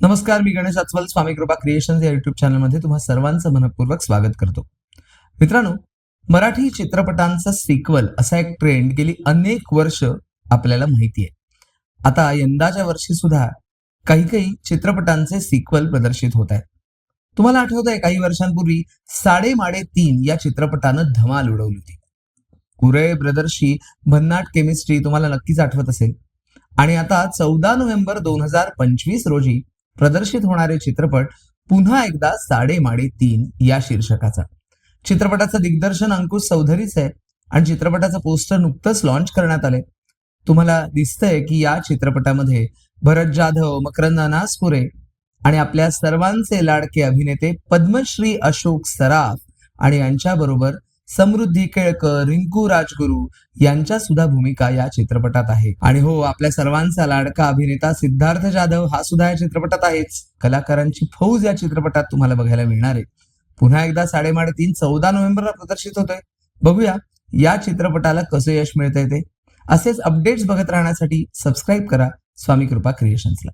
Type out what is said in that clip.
नमस्कार मी गणेश अचवल स्वामी कृपा क्रिएशन या युट्यूब चॅनलमध्ये तुम्हा सर्वांचं मनपूर्वक स्वागत करतो. मित्रांनो मराठी चित्रपटांचा सिक्वल असा एक ट्रेंड गेली अनेक वर्ष आपल्याला माहिती आहे आता यंदाच्या वर्षी सुद्धा काही काही चित्रपटांचे सिक्वल प्रदर्शित होत आहेत. तुम्हाला आठवत आहे काही वर्षांपूर्वी साडे माडे तीन या चित्रपटानं धमाल उडवली होती. कुरे ब्रदर्सची भन्नाट केमिस्ट्री तुम्हाला नक्कीच आठवत असेल. आणि आता चौदा नोव्हेंबर दोन हजार पंचवीस रोजी प्रदर्शित होणारे चित्रपट पुन्हा एकदा साडे माडे तीन या शीर्षकाचा. चित्रपटाचं दिग्दर्शन अंकुश चौधरीच आहे आणि चित्रपटाचं पोस्टर नुकतंच लॉन्च करण्यात आले तुम्हाला दिसतंय की या चित्रपटामध्ये भरत जाधव मकरंद अनासपुरे आणि आपल्या सर्वांचे लाडके अभिनेते पद्मश्री अशोक सराफ आणि यांच्याबरोबर समृद्धी केळकर रिंकू राजगुरू यांच्या सुद्धा भूमिका या चित्रपटात आहे. आणि हो आपल्या सर्वांचा लाडका अभिनेता सिद्धार्थ जाधव हा सुद्धा या चित्रपटात आहेच. कलाकारांची फौज या चित्रपटात तुम्हाला बघायला मिळणार आहे. पुन्हा एकदा साडेमाडे तीन चौदा नोव्हेंबरला प्रदर्शित होतोय. बघूया या चित्रपटाला कसं यश मिळतंय ते. असेच अपडेट्स बघत राहण्यासाठी सबस्क्राईब करा. स्वामी कृपा क्रिएशन्सला